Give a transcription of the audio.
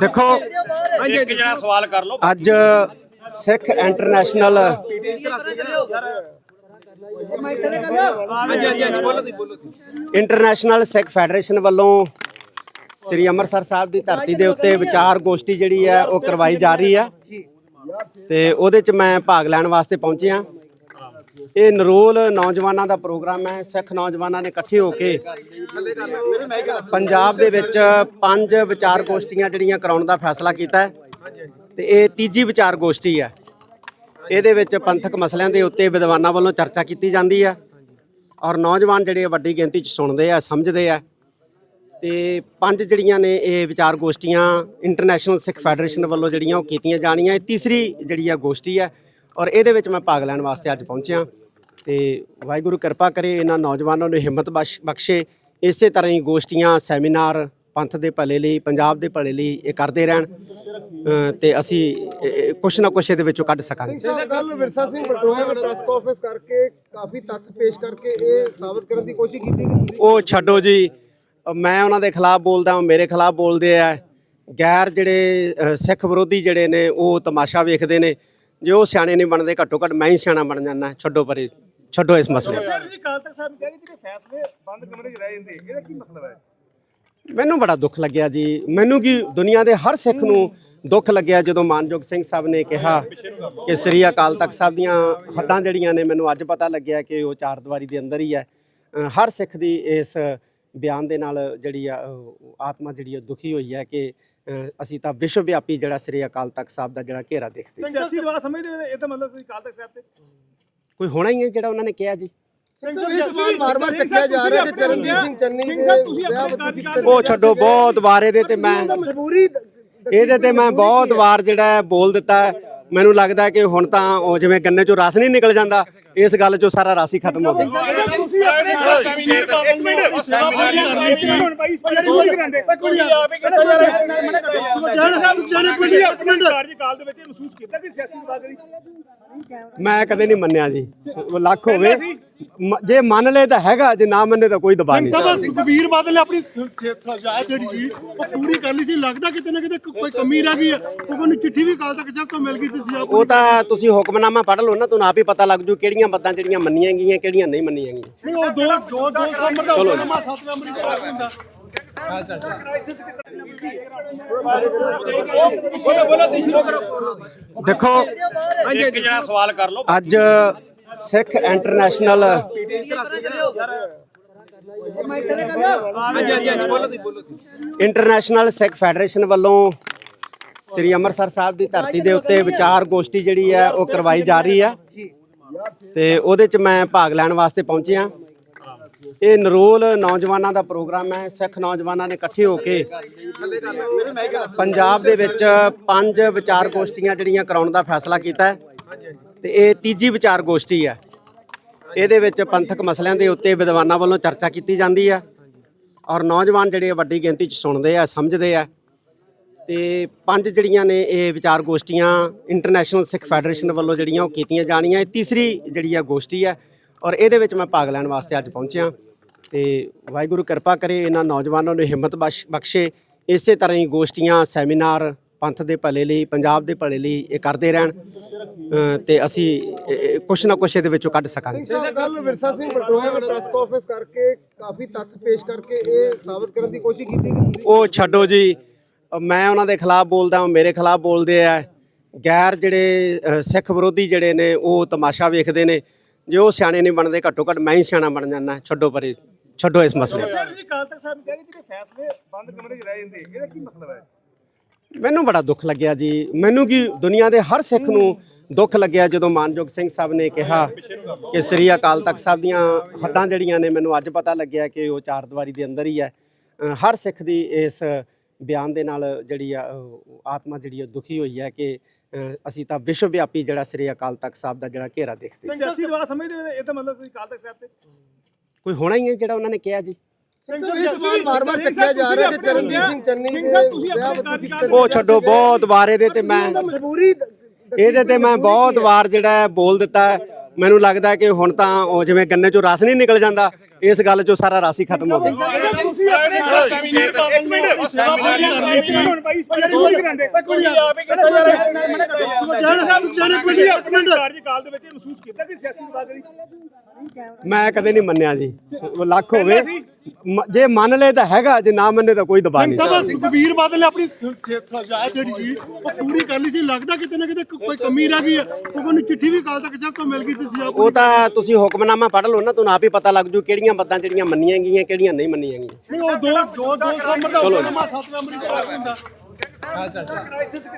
ਦੇਖੋ ਇੱਕ ਜਣਾ ਸਵਾਲ ਕਰ ਲਓ ਅੱਜ Sikh international international Sikh federation ਵੱਲੋਂ ਸ੍ਰੀ ਅੰਮ੍ਰਿਤਸਰ ਸਾਹਿਬ ਦੀ ਧਰਤੀ ਦੇ ਉੱਤੇ ਵਿਚਾਰ ਗੋਸ਼ਟੀ ਜਿਹੜੀ ਹੈ ਉਹ ਕਰਵਾਈ ਜਾ ਰਹੀ ਆ ਤੇ ਉਹਦੇ ਚ ਮੈਂ ਭਾਗ ਲੈਣ ਵਾਸਤੇ ਪਹੁੰਚਿਆ ਇਹ ਨਰੋਲ ਨੌਜਵਾਨਾਂ ਦਾ ਪ੍ਰੋਗਰਾਮ ਹੈ, ਸਿੱਖ ਨੌਜਵਾਨਾਂ ਨੇ ਇਕੱਠੇ ਹੋ ਕੇ ਪੰਜਾਬ ਦੇ ਵਿੱਚ ਪੰਜ ਵਿਚਾਰ ਗੋਸ਼ਟੀਆਂ ਜਿਹੜੀਆਂ ਕਰਾਉਣ ਦਾ ਫੈਸਲਾ ਕੀਤਾ ਹੈ ਤੇ ਇਹ ਤੀਜੀ ਵਿਚਾਰ ਗੋਸ਼ਟੀ ਹੈ। ਇਹਦੇ ਵਿੱਚ ਪੰਥਕ ਮਸਲਿਆਂ ਦੇ ਉੱਤੇ ਵਿਦਵਾਨਾਂ ਵੱਲੋਂ ਚਰਚਾ ਕੀਤੀ ਜਾਂਦੀ ਹੈ ਔਰ ਨੌਜਵਾਨ ਜਿਹੜੇ ਵੱਡੀ ਗਿਣਤੀ 'ਚ ਸੁਣਦੇ ਆ, ਸਮਝਦੇ ਆ ਤੇ ਪੰਜ ਜਿਹੜੀਆਂ ਨੇ ਇਹ ਵਿਚਾਰ ਗੋਸ਼ਟੀਆਂ ਇੰਟਰਨੈਸ਼ਨਲ ਸਿੱਖ ਫੈਡਰੇਸ਼ਨ ਵੱਲੋਂ ਜਿਹੜੀਆਂ ਉਹ ਕੀਤੀਆਂ ਜਾਣੀਆਂ। ਇਹ ਤੀਸਰੀ ਜਿਹੜੀ ਆ ਗੋਸ਼ਟੀ ਹੈ ਔਰ ਇਹਦੇ ਵਿੱਚ ਮੈਂ ਭਾਗ ਲੈਣ ਵਾਸਤੇ ਅੱਜ ਪਹੁੰਚਿਆ। ਤੇ ਵਾਹਿਗੁਰੂ ਕਿਰਪਾ ਕਰੇ ਇਹਨਾਂ ਨੌਜਵਾਨਾਂ ਨੂੰ ਹਿੰਮਤ ਬਖਸ਼- ਇਸੇ ਤਰ੍ਹਾਂ ਹੀ ਗੋਸ਼ਟੀਆਂ ਸੈਮੀਨਾਰ ਪੰਥ ਦੇ ਭਲੇ ਲਈ ਪੰਜਾਬ ਦੇ ਭਲੇ ਲਈ ਇਹ ਕਰਦੇ ਰਹਿਣ। ਤੇ ਅਸੀਂ ਕੁਛ ਨਾ ਕੁਛ ਇਹਦੇ ਵਿੱਚੋਂ ਕੱਢ ਸਕਾਂਗੇ। ਕੱਲ ਵਿਰਸਾ ਸਿੰਘ ਬਟੋਆ ਨੇ ਪ੍ਰੈਸ ਕਾਨਫਰੰਸ ਕਰਕੇ ਕਾਫੀ ਤੱਥ ਪੇਸ਼ ਕਰਕੇ ਇਹ ਸਾਬਤ ਕਰਨ ਦੀ ਕੋਸ਼ਿਸ਼ ਕੀਤੀ ਕਿ ਉਹ ਛੱਡੋ ਜੀ। ਮੈਂ ਉਹਨਾਂ ਦੇ ਖਿਲਾਫ ਬੋਲਦਾ ਮੇਰੇ ਖਿਲਾਫ ਬੋਲਦੇ ਆ। ਗੈਰ ਜਿਹੜੇ ਸਿੱਖ ਵਿਰੋਧੀ ਜਿਹੜੇ ਨੇ ਉਹ ਤਮਾਸ਼ਾ ਵੇਖਦੇ ਨੇ। ਜੇ ਉਹ ਸਿਆਣੇ ਨਹੀਂ ਬਣਦੇ ਘੱਟੋ ਘੱਟ ਮੈਂ ਹੀ ਸਿਆਣਾ ਬਣ ਜਾਂਦਾ ਛੱਡੋ ਪਰੇ ਛੱਡੋ ਇਸ ਮਸਲੇ ਨੂੰ। ਤੁਸੀਂ ਕਾਲ ਤੱਕ ਸਾਹਿਬ ਕਹਿੰਦੇ ਜਿਹੜੇ ਫੈਸਲੇ ਬੰਦ ਕਮਰੇ 'ਚ ਰਹਿ ਜਾਂਦੇ ਇਹਦਾ ਕੀ ਮਤਲਬ ਹੈ? ਮੈਨੂੰ ਬੜਾ ਦੁੱਖ ਲੱਗਿਆ ਜੀ। ਮੈਨੂੰ ਕੀ ਦੁਨੀਆ ਦੇ ਹਰ ਸਿੱਖ ਨੂੰ ਦੁੱਖ ਲੱਗਿਆ ਜਦੋਂ ਮਾਨਯੋਗ ਸਿੰਘ ਸਾਹਿਬ ਨੇ ਕਿਹਾ ਕਿ ਸ੍ਰੀ ਅਕਾਲ ਤਖਤ ਸਾਹਿਬ ਦੀਆਂ ਹੱਦਾਂ ਜਿਹੜੀਆਂ ਨੇ ਮੈਨੂੰ ਅੱਜ ਪਤਾ ਲੱਗਿਆ ਕਿ ਉਹ ਚਾਰ ਦੀਵਾਰੀ ਦੇ ਅੰਦਰ ਹੀ ਹੈ। ਅ, ਹਰ ਸਿੱਖ ਦੀ ਇਸ ਬਿਆਨ ਦੇ ਨਾਲ ਜਿਹੜੀ ਆ ਉਹ ਆਤਮਾ ਜਿਹੜੀ ਆ ਦੁਖੀ ਹੋਈ ਹੈ ਕਿ ਅਸੀਂ ਤਾਂ ਵਿਸ਼ਵ ਵਿਆਪੀ ਜਿਹੜਾ ਸ੍ਰੀ ਅਕਾਲ ਤਖਤ ਸਾਹਿਬ ਦਾ ਜਿਹੜਾ ਘੇਰਾ ਦੇਖਦੇ ਸੀ। ਸਿਆਸੀ ਦਵਾ ਸਮਝਦੇ ਹੋ ਇਹ ਤਾਂ ਮਤਲਬ ਤੁਸੀਂ ਕਾਲ ਤੱਕ ਸਾਹਿਬ ਤੇ ਕੋਈ ਹੋਣਾ ਹੀ ਹੈ ਜਿਹੜਾ ਉਹਨਾਂ ਨੇ ਕਿਹਾ ਜੀ ਦੇ ਉਹ ਛੱਡੋ ਬਹੁਤ ਵਾਰ ਇਹਦੇ ਤੇ ਮੈਂ ਇਹਦੇ ਤੇ ਮੈਂ ਬਹੁਤ ਵਾਰ ਜਿਹੜਾ ਹੈ ਬੋਲ ਦਿੱਤਾ ਹੈ। ਮੈਨੂੰ ਲੱਗਦਾ ਹੈ ਕਿ ਹੁਣ ਤਾਂ ਉਹ ਜਿਵੇਂ ਗੰਨੇ ਚੋਂ ਰਸ ਨਹੀਂ ਨਿਕਲ ਜਾਂਦਾ ਇਸ ਗੱਲ ਚੋਂ ਸਾਰਾ ਰਸ ਹੀ ਖਤਮ ਹੋ ਕਰੀ ਮੈਂ ਕਦੇ ਨਹੀਂ ਮੰਨਿਆ ਜੀ। ਲੱਖ ਹੋਵੇ। ਮ- ਜੇ ਮੰਨ ਲੈ ਤਾਂ ਹੈਗਾ ਜੇ ਨਾ ਮੰਨੇ ਤਾਂ ਕੋਈ ਦਬਾਅ ਨਹੀਂ। ਸਭ ਸੁਖਬੀਰ ਬਾਦਲ ਨੇ ਆਪਣੀ ਸਜਾਇ ਜਿਹੜੀ ਸੀ ਉਹ ਪੂਰੀ ਕਰਨੀ ਸੀ। ਲੱਗਦਾ ਕਿਤੇ ਨਾ ਕਿਤੇ ਕੋਈ ਕਮੀ ਰਹਿ ਗਈ ਹੈ। ਕਿਉਂਕਿ ਉਹਨੂੰ ਚਿੱਠੀ ਵੀ ਕਾਲ ਤੱਕ ਸਾਹਿਬ ਤੋਂ ਮਿਲ ਗਈ ਸੀ ਸਿਆ ਉਹ ਤਾਂ ਤੁਸੀਂ ਹੁਕਮਨਾਮਾ ਪੜ੍ਹ ਲਓ ਨਾ ਤੁਹਾਨੂੰ ਆਪ ਹੀ ਪਤਾ ਲੱਗ ਜੂ ਕਿਹੜੀਆਂ ਬੱਤਾਂ ਜਿਹੜੀਆਂ ਮੰਨੀਆਂ ਗਈਆਂ ਕਿਹੜੀਆਂ ਨਹੀਂ ਮੰਨੀਆਂ ਗਈਆਂ। ਨਹੀਂ ਉਹ ਦੋ ਦੋ ਦੋ ਨੰਬਰ ਦਾ ਹੁਕਮਨਾਮਾ ਸੱਤ ਨੰਬਰ ਦੀ ਕਰਾ ਹੁੰਦਾ। ਬੋਲੋ ਬੋਲੋ ਤੁਸੀਂ ਸ਼ੁਰੂ ਕਰੋ ਦੇਖੋ ਇੱਕ ਜਣਾ ਸਵਾਲ ਕਰ ਲਓ ਅੱਜ Sikh international. International Sikh federation ਵੱਲੋਂ ਸ੍ਰੀ ਅੰਮ੍ਰਿਤਸਰ ਸਾਹਿਬ ਦੀ ਧਰਤੀ ਦੇ ਉੱਤੇ ਵਿਚਾਰ ਗੋਸ਼ਟੀ ਜਿਹੜੀ ਹੈ, ਉਹ ਕਰਵਾਈ ਜਾ ਰਹੀ ਹੈ। ਤੇ ਉਹਦੇ ਚ ਮੈਂ ਭਾਗ ਲੈਣ ਵਾਸਤੇ ਪਹੁੰਚਿਆ ਇਹ ਨਰੋਲ ਨੌਜਵਾਨਾਂ ਦਾ ਪ੍ਰੋਗਰਾਮ ਹੈ। ਸਿੱਖ ਨੌਜਵਾਨਾਂ ਨੇ ਇਕੱਠੇ ਹੋ ਕੇ ਪੰਜਾਬ ਦੇ ਵਿੱਚ ਪੰਜ ਵਿਚਾਰ ਗੋਸ਼ਟੀਆਂ ਜਿਹੜੀਆਂ ਕਰਾਉਣ ਦਾ ਫੈਸਲਾ ਕੀਤਾ ਹੈ। ਤੇ ਇਹ ਤੀਜੀ ਵਿਚਾਰ ਗੋਸ਼ਟੀ ਹੈ ਇਹਦੇ ਵਿੱਚ ਪੰਥਕ ਮਸਲਿਆਂ ਦੇ ਉੱਤੇ ਵਿਦਵਾਨਾਂ ਵੱਲੋਂ ਚਰਚਾ ਕੀਤੀ ਜਾਂਦੀ ਹੈ ਔਰ ਨੌਜਵਾਨ ਜਿਹੜੇ ਆ ਵੱਡੀ ਗਿਣਤੀ 'ਚ ਸੁਣਦੇ ਆ, ਸਮਝਦੇ ਆ। ਤੇ ਪੰਜ ਜਿਹੜੀਆਂ ਨੇ ਇਹ ਵਿਚਾਰ ਗੋਸ਼ਟੀਆਂ ਇੰਟਰਨੈਸ਼ਨਲ ਸਿੱਖ ਫੈਡਰੇਸ਼ਨ ਵੱਲੋਂ ਜਿਹੜੀਆਂ ਉਹ ਕੀਤੀਆਂ ਜਾਣੀਆਂ। ਇਹ ਤੀਸਰੀ ਜਿਹੜੀ ਆ ਗੋਸ਼ਟੀ ਹੈ ਔਰ ਇਹਦੇ ਵਿੱਚ ਮੈਂ ਭਾਗ ਲੈਣ ਵਾਸਤੇ ਅੱਜ ਪਹੁੰਚਿਆ। ਤੇ ਵਾਹਿਗੁਰੂ ਕਿਰਪਾ ਕਰੇ ਇਹਨਾਂ ਨੌਜਵਾਨਾਂ ਨੂੰ ਹਿੰਮਤ ਬਖਸ਼- ਬਖਸ਼ੇ। ਇਸੇ ਤਰ੍ਹਾਂ ਹੀ ਗੋਸ਼ਟੀਆਂ, ਸੈਮੀਨਾਰ ਪੰਥ ਦੇ ਭਲੇ ਲਈ ਪੰਜਾਬ ਦੇ ਭਲੇ ਲਈ ਇਹ ਕਰਦੇ ਰਹਿਣ ਤੇ ਅਸੀਂ ਕੁਛ ਨਾ ਕੁਛ ਇਹਦੇ ਵਿੱਚੋਂ ਕੱਢ ਸਕਾਂਗੇ। ਕੱਲ ਵਿਰਸਾ ਸਿੰਘ ਬਟੋਆ ਨੇ ਪ੍ਰੈਸ ਕਾਨਫਰੰਸ ਕਰਕੇ ਕਾਫੀ ਤੱਥ ਪੇਸ਼ ਕਰਕੇ ਇਹ ਸਾਬਤ ਕਰਨ ਦੀ ਕੋਸ਼ਿਸ਼ ਕੀਤੀ ਕਿ ਉਹ ਛੱਡੋ ਜੀ ਮੈਂ ਉਹਨਾਂ ਦੇ ਖਿਲਾਫ ਬੋਲਦਾ ਮੇਰੇ ਖਿਲਾਫ ਬੋਲਦੇ ਆ। ਗੈਰ ਜਿਹੜੇ ਸਿੱਖ ਵਿਰੋਧੀ ਜਿਹੜੇ ਨੇ ਉਹ ਤਮਾਸ਼ਾ ਵੇਖਦੇ ਨੇ। ਜੇ ਉਹ ਸਿਆਣੇ ਨਹੀਂ ਬਣਦੇ ਘੱਟੋ ਘੱਟ ਮੈਂ ਹੀ ਸਿਆਣਾ ਬਣ ਜਾਂਦਾ ਛੱਡੋ ਪਰੇ ਛੱਡੋ ਇਸ ਮਸਲੇ ਨੂੰ। ਤੁਸੀਂ ਕਾਲ ਤੱਕ ਸਾਹਿਬ ਕਹਿੰਦੇ ਜਿਹੜੇ ਫੈਸਲੇ ਬੰਦ ਕਮਰੇ 'ਚ ਰਹਿ ਜਾਂਦੇ ਇਹਦਾ ਕੀ ਮਤਲਬ ਹੈ? ਮੈਨੂੰ ਬੜਾ ਦੁੱਖ ਲੱਗਿਆ ਜੀ। ਮੈਨੂੰ ਕੀ ਦੁਨੀਆ ਦੇ ਹਰ ਸਿੱਖ ਨੂੰ ਦੁੱਖ ਲੱਗਿਆ ਜਦੋਂ ਮਾਨਯੋਗ ਸਿੰਘ ਸਾਹਿਬ ਨੇ ਕਿਹਾ ਕਿ ਸ੍ਰੀ ਅਕਾਲ ਤਖਤ ਸਾਹਿਬ ਦੀਆਂ ਹੱਦਾਂ ਜਿਹੜੀਆਂ ਨੇ ਮੈਨੂੰ ਅੱਜ ਪਤਾ ਲੱਗਿਆ ਕਿ ਉਹ ਚਾਰ ਦੀਵਾਰੀ ਦੇ ਅੰਦਰ ਹੀ ਹੈ। ਹਰ ਸਿੱਖ ਦੀ ਇਸ ਬਿਆਨ ਦੇ ਨਾਲ ਜਿਹੜੀ ਆ ਆਤਮਾ ਜਿਹੜੀ ਆ ਦੁਖੀ ਹੋਈ ਹੈ ਕਿ ਅਸੀਂ ਤਾਂ ਵਿਸ਼ਵ ਵਿਆਪੀ ਜਿਹੜਾ ਸ੍ਰੀ ਅਕਾਲ ਤਖਤ ਸਾਹਿਬ ਦਾ ਜਿਹੜਾ ਘੇਰਾ ਦੇਖਦੇ ਸੀ। ਸਿਆਸੀ ਦਵਾ ਸਮਝਦੇ ਹੋ ਇਹ ਤਾਂ ਮਤਲਬ ਤੁਸੀਂ ਕਾਲ ਤੱਕ ਸਾਹਿਬ ਤੇ? ਕੋਈ ਹੋਣਾ ਹੀ ਹੈ ਜਿਹੜਾ ਉਹਨਾਂ ਨੇ ਕਿਹਾ ਜੀ? ਸਿੰਘ ਸਾਹਿਬ ਇਹ ਸਵਾਲ ਵਾਰ-ਵਾਰ ਚੱਕਿਆ ਜਾ ਰਿਹਾ ਕਿ ਚਰਨਜੀਤ ਸਿੰਘ ਚੰਨੀ ਦੇ ਵਿਆਹ ਵਿੱਚ ਤੁਸੀਂ ਉਹ ਛੱਡੋ ਬਹੁਤ ਵਾਰ ਇਹਦੇ ਤੇ ਮੈਂ ਮਜਬੂਰੀ ਇਹਦੇ ਤੇ ਮੈਂ ਬਹੁਤ ਵਾਰ ਜਿਹੜਾ ਬੋਲ ਦਿੱਤਾ ਹੈ। ਮੈਨੂੰ ਲੱਗਦਾ ਕਿ ਹੁਣ ਤਾਂ ਉਹ ਜਿਵੇਂ ਗੰਨੇ ਚੋਂ ਰਸ ਨਹੀਂ ਨਿਕਲ ਜਾਂਦਾ ਇਸ ਗੱਲ 'ਚੋਂ ਸਾਰਾ ਰਾਸੀ ਖਤਮ ਹੋ ਗਿਆ ਆਪ ਹੀ ਦੀ ਮੈਂ ਕਦੇ ਨਹੀਂ ਮੰਨਿਆ ਜੀ ਉਹ ਲੱਖ ਹੋਵੇ ਜੇ ਮੰਨ ਲਏ ਤਾਂ ਹੈਗਾ ਜੇ ਨਾ ਮੰਨੇ ਤਾਂ ਕੋਈ ਦਬਾਅ ਨਹੀਂ ਸਭ ਸੁਖਬੀਰ ਬਾਦਲ ਨੇ ਆਪਣੀ ਸਜ਼ਾ ਜਿਹੜੀ ਚੀਜ਼ ਉਹ ਪੂਰੀ ਕਰ ਲਈ ਸੀ। ਲੱਗਦਾ ਕਿਤੇ ਨਾ ਕਿਤੇ ਕੋਈ ਕਮੀ ਰਹਿ ਗਈ ਉਹ ਨੂੰ ਚਿੱਠੀ ਵੀ ਕਾਲ ਤੱਕ ਸਾਹਿਬ ਤੋਂ ਮਿਲ ਗਈ ਸੀ ਸਜ਼ਾ ਉਹ ਤਾਂ ਤੁਸੀਂ ਹੁਕਮਨਾਮਾ ਪੜ੍ਹ ਲਓ ਨਾ ਤੁਹਾਨੂੰ ਆਪ ਹੀ ਪਤਾ ਲੱਗ ਜੂ ਕਿਹੜੀਆਂ ਬੱਦਾਂ ਜਿਹੜੀਆਂ ਮੰਨੀਆਂ ਗਈਆਂ ਕਿਹੜੀਆਂ ਨਹੀਂ ਮੰਨੀਆਂ ਗਈਆਂ। ਨਹੀਂ ਉਹ ਦੋ ਦੋ ਦੋ ਨੰਬਰ ਦਾ ਹੁੰਦਾ ਸੱਤ ਨੰਬਰ ਹੀ ਹੁੰਦਾ